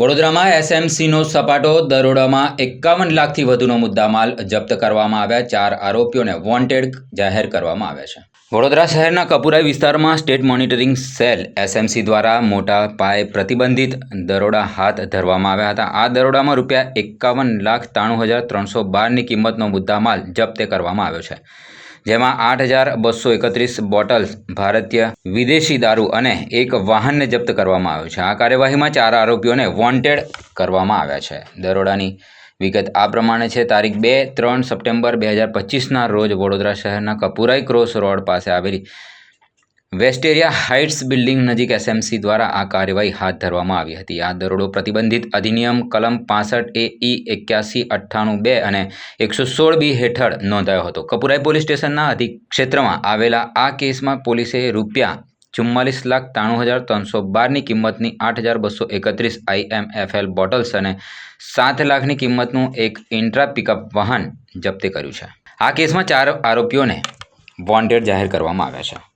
વડોદરામાં એસએમસીનો સપાટો દરોડામાં એકાવન લાખથી વધુનો મુદ્દામાલ જપ્ત કરવામાં આવ્યા. ચાર આરોપીઓને વોન્ટેડ જાહેર કરવામાં આવ્યા છે. વડોદરા શહેરના કપુરાઈ વિસ્તારમાં સ્ટેટ મોનિટરિંગ સેલ એસએમસી દ્વારા મોટા પાયે પ્રતિબંધિત દરોડા હાથ ધરવામાં આવ્યા હતા. આ દરોડામાં રૂપિયા એકાવન લાખ ત્રાણું હજાર ત્રણસો બારની કિંમતનો મુદ્દામાલ જપ્ત કરવામાં આવ્યો છે. જેમાં આઠ હજાર બસો એકત્રીસ બોટલ્સ, ભારતીય વિદેશી દારૂ અને એક વાહનને જપ્ત કરવામાં આવ્યું છે. આ કાર્યવાહીમાં ચાર આરોપીઓને વોન્ટેડ કરવામાં આવ્યા છે. દરોડાની વિગત આ પ્રમાણે છે. તારીખ બે ત્રણ સપ્ટેમ્બર બે હજાર પચીસના રોજ વડોદરા શહેરના કપુરાઈ ક્રોસ રોડ પાસે આવેલી વેસ્ટેરિયા હાઇટ્સ બિલ્ડિંગ નજીક એસએમસી દ્વારા આ કાર્યવાહી હાથ ધરવામાં આવી હતી. આ દરોડો પ્રતિબંધિત અધિનિયમ કલમ પાસઠ એ ઈ એક્યાસી અઠ્ઠાણું બે અને એકસો સોળ બી હેઠળ નોંધાયો હતો. કપુરાઈ પોલીસ સ્ટેશનના અધિક ક્ષેત્રમાં આવેલા આ કેસમાં પોલીસે રૂપિયા ચુમ્માલીસ લાખ ત્રાણું હજાર ત્રણસો બારની કિંમતની આઠ હજાર બસો એકત્રીસ આઈએમએફએલ બોટલ્સ અને સાત લાખની કિંમતનું એક ઇન્ટ્રા પિકઅપ વાહન જપ્ત કર્યું છે. આ કેસમાં ચાર આરોપીઓને વોન્ટેડ જાહેર કરવામાં આવ્યા છે.